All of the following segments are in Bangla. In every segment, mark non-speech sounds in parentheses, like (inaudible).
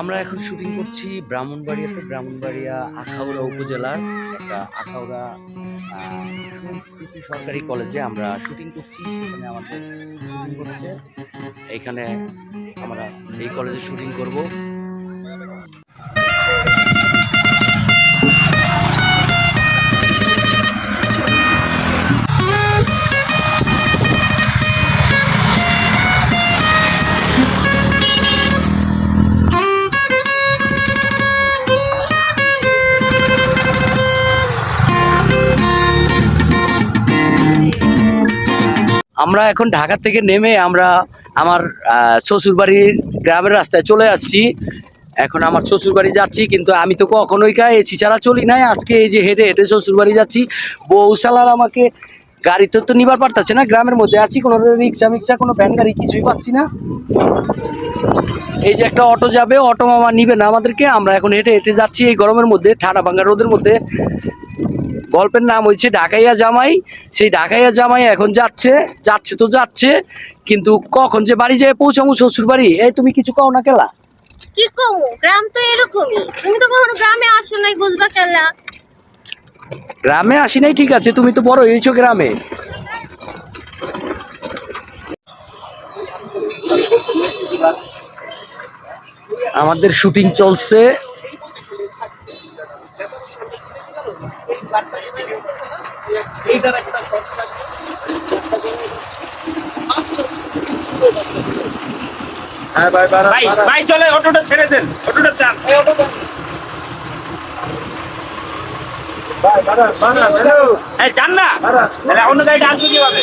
আমরা এখন শুটিং করছি ব্রাহ্মণবাড়িয়াতে ব্রাহ্মণবাড়িয়া আখাউড়া উপজেলার একটা আখাউড়া সংস্কৃতি সরকারি কলেজে আমরা শুটিং করছি। সেখানে আমাদের শুটিং করছে এখানে আমরা এই কলেজে শুটিং করব। আমরা এখন ঢাকা থেকে নেমে আমরা আমার শ্বশুরবাড়ির গ্রামের রাস্তায় চলে আসছি। এখন আমার শ্বশুরবাড়ি যাচ্ছি, কিন্তু আমি তো কখনোই কা এসি ছাড়া চলি নাই। আজকে এই যে হেঁটে হেঁটে শ্বশুরবাড়ি যাচ্ছি। বউ শালার আমাকে গাড়িতে তো নিবার পারতেছে না, গ্রামের মধ্যে আছি, কোনো রিক্সা মিক্সা, কোনো ভ্যান গাড়ি কিছুই পাচ্ছি না। এই যে একটা অটো যাবে, অটো মামা নিবে না আমাদেরকে। আমরা এখন হেঁটে হেঁটে যাচ্ছি এই গরমের মধ্যে ঠাডা ভাঙ্গা রোদের মধ্যে। গল্পের নাম হয়েছে ঢাকাইয়া জামাই। সেই ঢাকাইয়া জামাই এখন যাচ্ছে যাচ্ছে তো যাচ্ছে কিন্তু কখন যে বাড়ি যায় পৌঁছাবো শ্বশুর বাড়ি এই তুমি কিছু কও না কেলা? কি কমু গ্রাম তো এরকমই। তুমি তো কখনো গ্রামে আসো নাই বুঝবা কেলা? গ্রামে আসি নাই ঠিক আছে তুমি তো বড় হয়েছো গ্রামে। আমাদের শুটিং চলছে। ভাই ভাই চলে অটোটা ছেড়ে দেন অটোটা চান। এই না? তাহলে অন্য গাড়িটা আসবে কীভাবে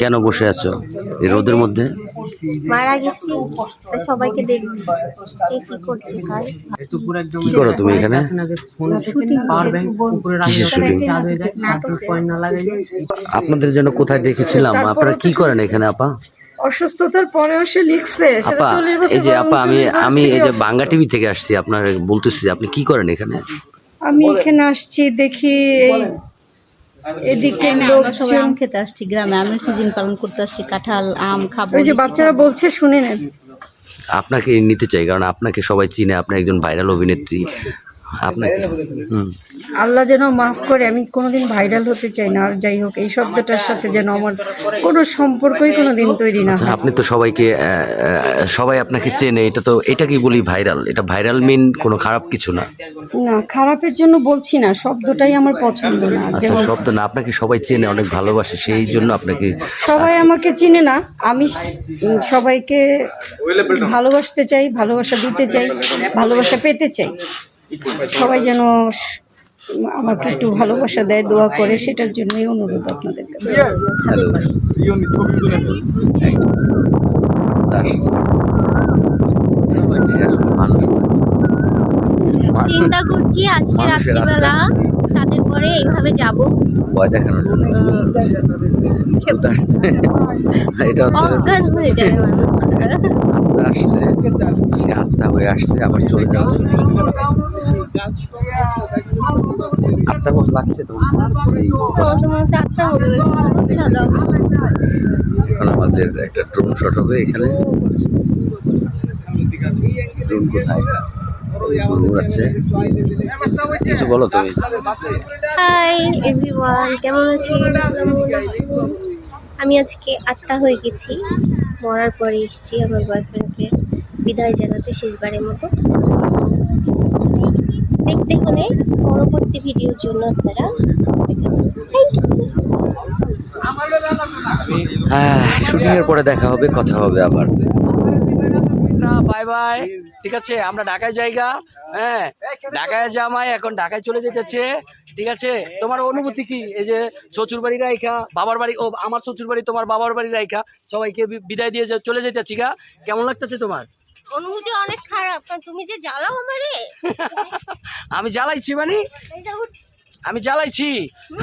কেন বসে আছো? এই রোদের মধ্যে? মারা গেছি সবাইকে দেখছি। কি করছে কাজ কি করো তুমি এখানে? কিসের শুটিং? আপনাদের জন্য কোথায় দেখেছিলাম? আপনারা কি করেন এখানে আপা? অসুস্থতার পরেও সে লিখছে সেটা এই যে আপা আমি আমি এই যে বাংলা টিভি থেকে আসছি আপনার বলতেছি যে আপনি কি করেন এখানে? আমি এখানে আসছি দেখি এই এদিকে আমরা সবাই আম খেতে আসছি গ্রামে আমের সিজন পালন করতে আসছি কাঁঠাল আম খাব ওই যে বাচ্চারা বলছে শুনে নেন। আপনাকে নিতে চাই কারণ আপনাকে সবাই চিনে আপনি একজন ভাইরাল অভিনেত্রী। আপনাকে। হুম। আল্লাহ যেন মাফ করে আমি কোনোদিন ভাইরাল হতে চাই না। আর যাই হোক এই শব্দটার সাথে যেন আমার কোনো সম্পর্কই কোনোদিন তৈরি না আচ্ছা হয়। আপনি তো সবাইকে আহ, আহ, সবাই আপনাকে চেনে। এটা তো এটাকেই বলি ভাইরাল? এটা ভাইরাল মিন কোনো খারাপ কিছু না? না খারাপের জন্য বলছি না শব্দটাই আমার পছন্দ না। আচ্ছা যেমন শব্দ না আপনাকে সবাই চেনে অনেক ভালোবাসে সেই জন্য আপনাকে সবাই আমাকে চিনে না। আমি উম, সবাইকে ভালোবাসতে চাই ভালোবাসা দিতে চাই ভালোবাসা পেতে চাই। সবাই যেন আমাকে একটু ভালোবাসা দেয় দোয়া করে সেটার জন্যই অনুরোধ আপনাদের কাছে। মানুষ চিন্তা করছি আজকে রাত্রিবেলা তাদের পরে এইভাবে যাব। ভয় দেখানোর জন্য। এটা অজ্ঞান হয়ে যাবে মানুষ আসছে সে আত্মা হয়ে আসছে আবার চলে যাচ্ছে আত্মার মতো লাগছে তো এখন আমাদের একটা ড্রোন শট হবে এখানে। ড্রোন কোথায়? উড়াচ্ছে কিছু বলো তুমি। হাই এভরিওয়ান কেমন আমি আজকে আত্মা হয়ে গেছি। মরার পরে এসেছি আমার বয়ফ্রেন্ডকে বিদায় জানাতে শেষবারের মতো। দেখতে হলে পরবর্তী ভিডিওর জন্য আপনারা হ্যাঁ শুটিং পরে দেখা হবে কথা হবে আবার। না বাই বাই ঠিক আছে আমরা ঢাকায় জায়গা হ্যাঁ। ঢাকায় জামাই এখন ঢাকায় চলে যেতেছে। ঠিক আছে তোমার অনুভূতি কি? এই যে শ্বশুর বাড়ি রাইখা বাবার বাড়ি ও আমার শ্বশুর বাড়ি তোমার বাবার বাড়ি রাইখা সবাইকে বিদায় দিয়ে চলে যেতেছি গা। কেমন লাগতেছে তোমার? অনুভূতি অনেক খারাপ তুমি যে জ্বালাও আমারে। (laughs) আমি জ্বালাইছি মানে? আমি জ্বালাইছি।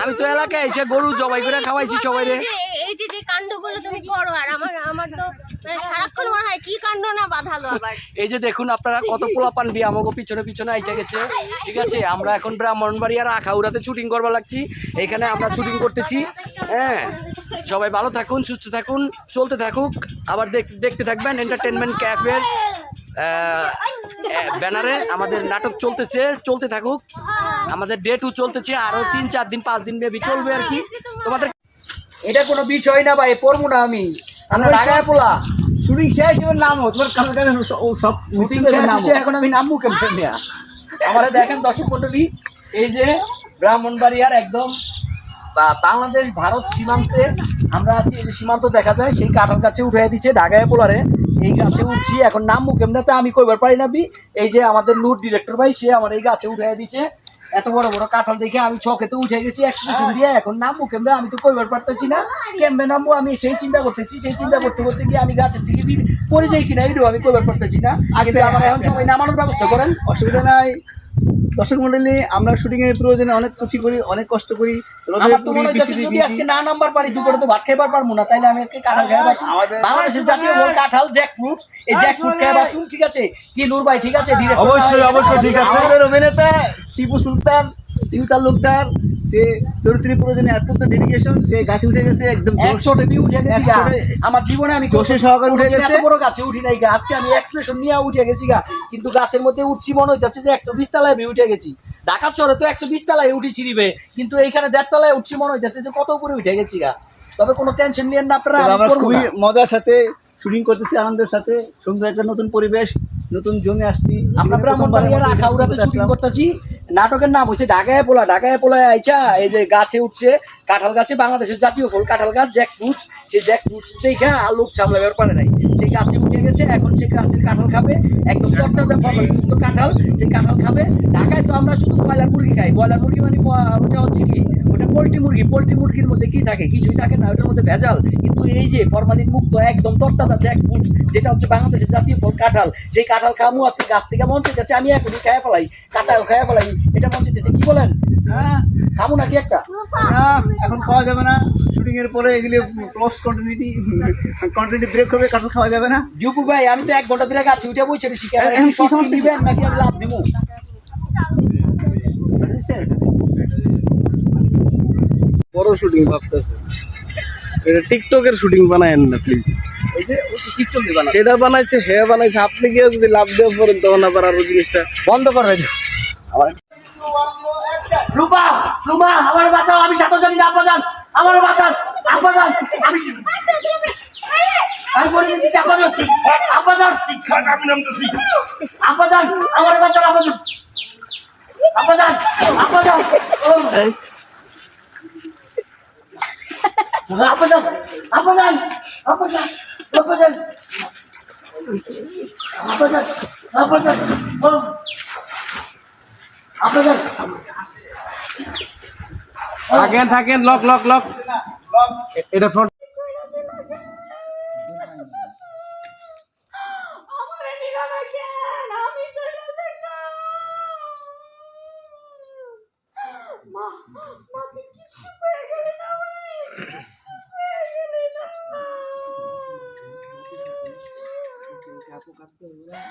আমি তো এলাকায় এসে গরু জবাই করে খাওয়াইছি সবাই রে এই যে- যে কাণ্ডগুলো তুমি করো আর আমার সারাক্ষণ মনে হয় কি কাণ্ড না বাঁধালো আবার? (laughs) এই যে দেখুন আপনারা কত পোলাপান দিয়ে আমাকে পিছনে পিছনে আইসা গেছে। ঠিক আছে আমরা এখন আখাউড়াতে শুটিং করবা লাগছি। এখানে আমরা শুটিং করতেছি। হ্যাঁ সবাই ভালো থাকুন সুস্থ থাকুন চলতে থাকুক। আবার দেখ- দেখতে থাকবেন এন্টারটেনমেন্ট ক্যাফের ব্যানারে। আমাদের নাটক চলতেছে চলতে থাকুক। আমাদের ডে টু চলতেছে আরও তিন চার দিন পাঁচ দিন মেবি চলবে আর কি। তোমাদের এটা কোনো বিষয় না ভাই পড়ব না আমি। আমরা ঢাকায় পোলা। শুটিং শেষ এবার নাম। তোমার ও সব শুটিং শেষ এখন আমি নামবো কেমন আমারে দেখেন দর্শক মন্ডলী এই যে ব্রাহ্মণবাড়িয়ার একদম বা- বাংলাদেশ ভারত সীমান্তে আমরা আছি এই যে সীমান্ত দেখা যায় সেই কাঁঠাল গাছে উঠে দিচ্ছে ঢাকায় পোলারে। এই গাছে উঠছি এখন নামবো কেমনাতে আমি কইবার পারি না এই যে আমাদের নূর ডিরেক্টর ভাই সে আমার এই গাছে উঠে দিচ্ছে। এত বড় বড় কাঁঠাল দেখে আমি ছকে চকেতে উঠে গেছি এক্সপ্রেশন দিয়ে এখন নামবো কেমবে আমি তো কইবার পারতেছি না। কেমবে নামবো? আমি সেই চিন্তা করতেছি সেই চিন্তা করতে করতে গিয়ে আমি গাছের থেকে পরে পড়ে যাই কিনা এটাও আমি কইবার পারতেছি না। আগে আমার এখন সময় নামানোর ব্যবস্থা করেন। অসুবিধা নাই। দর্শক মন্ডলী আমরা শুটিং এর প্রয়োজনে অনেক খুশি করি অনেক কষ্ট করি। আমার তো মনে হচ্ছে যদি আজকে না নাম্বার পারি দুপুরে তো ভাত খাইবার পারব না। তাইলে আমি আজকে কাঁঠাল বাংলাদেশের জাতীয় ফল কাঁঠাল জ্যাক ফ্রুট এই জ্যাক ফ্রুট খাই বাঁচুন ঠিক আছে? কি নূর ভাই ঠিক আছে? অবশ্যই, অবশ্যই, ঠিক আছে। আমাদের অভিনেতা টিপু সুলতান তিনি তার তালুকদার সে চরিত্রের প্রয়োজনে এত ডেডিকেশন সে গাছে উঠে গেছে একদম একশো টেপি উঠে গেছি গা। আমার জীবনে আমি সহকারে উঠে গেছে। এত বড় গাছে উঠি নাই গা। আজকে আমি এক্সপ্রেশন নিয়ে উঠে গেছি গা। কিন্তু গাছের মধ্যে উঠছি মনে হইতেছে যে একশো বিশ তলায় আমি উঠে গেছি। তো একশো বিশ তলায় উঠি ছিড়িবে কিন্তু এইখানে দেড় তলায় উঠছি মনে হইতেছে যে কত উপরে উঠে গেছি গা। তবে কোনো টেনশন নিয়েন না আপনারা খুবই মজার সাথে শুটিং করতেছি আনন্দের সাথে। সুন্দর একটা নতুন পরিবেশ নতুন জমে আসছি। আমরা ব্রাহ্মণবাড়িয়ার আখাউড়াতে শুটিং করতেছি। নাটকের নাম হচ্ছে ঢাকায় পোলা ঢাকায় পোলায় আইছা এই যে গাছে উঠছে কাঁঠাল গাছে বাংলাদেশের জাতীয় ফল কাঁঠাল গাছ জ্যাক ফ্রুট সেই জ্যাক ফ্রুট দেখা আর লোক সামলাবার পারে নাই। সেই গাছে উঠে গেছে এখন সেই গাছের কাঁঠাল খাবে একদম তরতাজা ফলযুক্ত কাঁঠাল সেই কাঁঠাল খাবে। ঢাকায় তো আমরা শুধু ব্রয়লার মুরগি খাই। ব্রয়লার মুরগি মানে ওটা হচ্ছে কি? ওটা পোলট্রি মুরগি। পোলট্রি মুরগির মধ্যে কি থাকে? কিছুই থাকে না ওটার মধ্যে ভেজাল। কিন্তু এই যে ফরমালিন মুক্ত একদম তরতাজা জ্যাক ফ্রুট যেটা হচ্ছে বাংলাদেশের জাতীয় ফল কাঁঠাল সেই কাঁঠাল খামু আজকে গাছ থেকে মন চাইতেছে আমি এখনই খাইয়া ফেলাই কাঁচাও খাইয়া ফেলাই। এটা মন চাইতেছে কি বলেন? হ্যাঁ, খামু নাকি একটা? এখন খাওয়া যাবে না। শুটিং এর পরে এগুলি ক্রস কন্টিনিউটি কন্টিনিউটি ব্রেক হবে কাঁঠাল খাওয়া যাবে না। জুপু ভাই আমি তো এক ঘণ্টা ধরে গাছে উঠে বসে কি সস্তি সমস্যা? নিবেন নাকি আমি লাভ দিব বড় শুটিং ভাবতেছে। এটা টিকটকের শুটিং বানায়েন না প্লিজ সেটা বানাইছে হে বানাইছে। আপনি গিয়ে যদি লাভ দেওয়া পড়েন তখন আবার আরও জিনিসটা বন্ধ করবে রূপা আমার বাঁচাও আমি সাঁতার জানি না যান আমার বাঁচান যান আমি আমি পড়ে যেতেছি আপা যান আপা যান আপা যান আমার থাকেন থাকেন লক লক লক। এটা ফ্রন্ট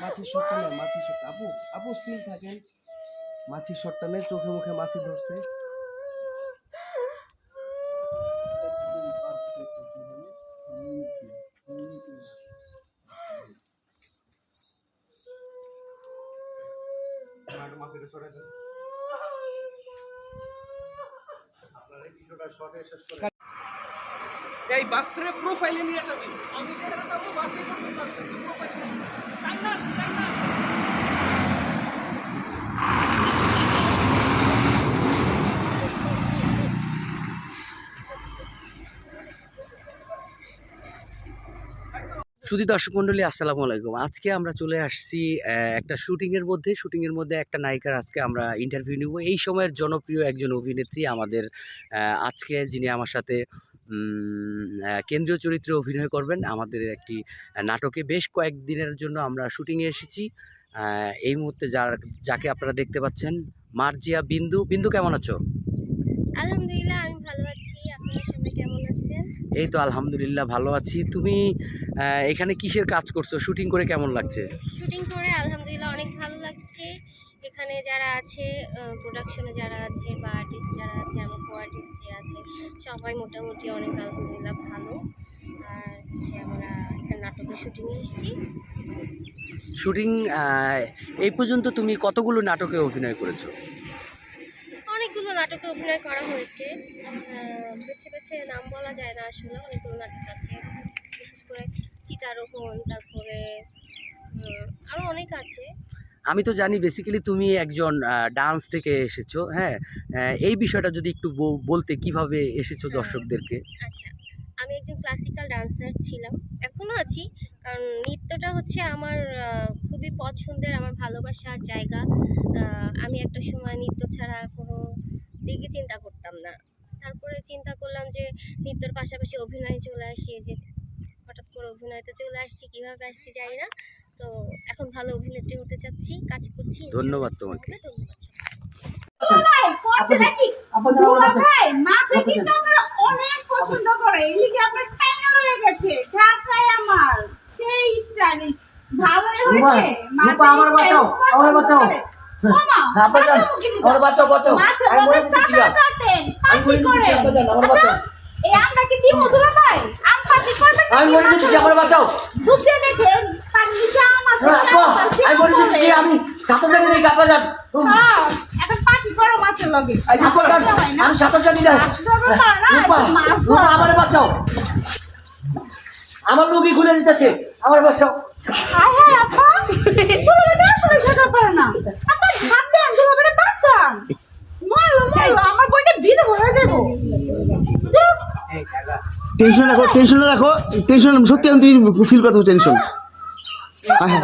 মাছির শটটা নেই মাছির শট আপু আপু স্টিল থাকেন। মাছির শটটা নেই চোখে মুখে মাছি ধরছে। এই বাসরে প্রোফাইলে নিয়ে যাবি। সুধী দর্শক মন্ডলী, আসসালামু আলাইকুম। আজকে আমরা চলে আসছি একটা শুটিংয়ের মধ্যে। শুটিংয়ের মধ্যে একটা নায়িকার আজকে আমরা ইন্টারভিউ নিব। এই সময়ের জনপ্রিয় একজন অভিনেত্রী আমাদের আজকে যিনি আমার সাথে কেন্দ্রীয় চরিত্রে অভিনয় করবেন। আমাদের একটি নাটকে বেশ কয়েকদিনের জন্য আমরা শুটিংয়ে এসেছি। এই মুহূর্তে যার, যাকে আপনারা দেখতে পাচ্ছেন, মার্জিয়া বিন্দু। বিন্দু, কেমন আছো? আলহামদুলিল্লাহ, আমি ভালো আছি। আপনারা সবাই কেমন আছেন? এই তো আলহামদুলিল্লাহ ভালো আছি। তুমি এখানে কিসের কাজ করছ? শুটিং করে কেমন লাগছে? শুটিং করে আলহামদুলিল্লাহ অনেক ভালো লাগছে। এখানে যারা আছে প্রোডাকশনে যারা আছে বা আর্টিস্ট যারা আছে আমার কো আর্টিস্ট যে আছে সবাই মোটামুটি অনেক আলহামদুলিল্লাহ ভালো। আর হচ্ছে আমরা এখানে নাটকের শুটিংয়ে এসেছি। শুটিং এই পর্যন্ত তুমি কতগুলো নাটকে অভিনয় করেছ? অনেকগুলো নাটকে অভিনয় করা হয়েছে। বেছে বেছে নাম বলা যায় না আসলে অনেকগুলো নাটক আছে। বিশেষ করে চিতারোহণ তারপরে আরও অনেক আছে। আমি তো জানি বেসিক্যালি তুমি একজন ডান্স থেকে এসেছ হ্যাঁ? এই বিষয়টা যদি একটু বল- বলতে কীভাবে এসেছ হ্যাঁ। দর্শকদেরকে? আচ্ছা আমি একজন ক্লাসিক্যাল ডান্সার ছিলাম এখনও আছি। কারণ নৃত্যটা হচ্ছে আমার খুবই পছন্দের আমার ভালোবাসার জায়গা আহ, আমি একটা সময় নৃত্য ছাড়া কোনো দিকে চিন্তা করতাম না। তারপরে চিন্তা করলাম যে নৃত্যর পাশাপাশি অভিনয় চলে আসি যে হঠাৎ করে অভিনয়তে চলে আসছি কীভাবে আসছি জানি না। তো এখন ভালো অভিনেত্রী হতে চাচ্ছি কাজ করছি ধন্যবাদ তোমাকে। ধন্যবাদ। মাছে হয়ে আমার বাঁচাও, বাঁচাও। বাঁচাও, বাঁচাও। আমি মরে আমি মরে আমার বাঁচাও। এই আমরা কি কি মধুরা ভাই আম আমি মরে যেতেছি আমার বাঁচাও দুধে দেখে পানি নিচে আম আছে হ্যাঁ, আপা, আমি মরে যেতেছি আমি সাঁতার জানি যান হ্যাঁ, এখন করো মাছের লগে হয়? আমি জানি না। আমার বাঁচাও আমার লুগি খুলে দিতেছে আমার বসো। আপা তুমি তো আসলে সেটা পারে না। আপা ভাব দেন তুমি বাঁচান মরলো মরলো আমার বইটা বিধে হয়ে যাব। টেনশন রাখো টেনশন রাখো। টেনশন সত্যি আমি তুমি ফিল করছ টেনশন হ্যাঁ।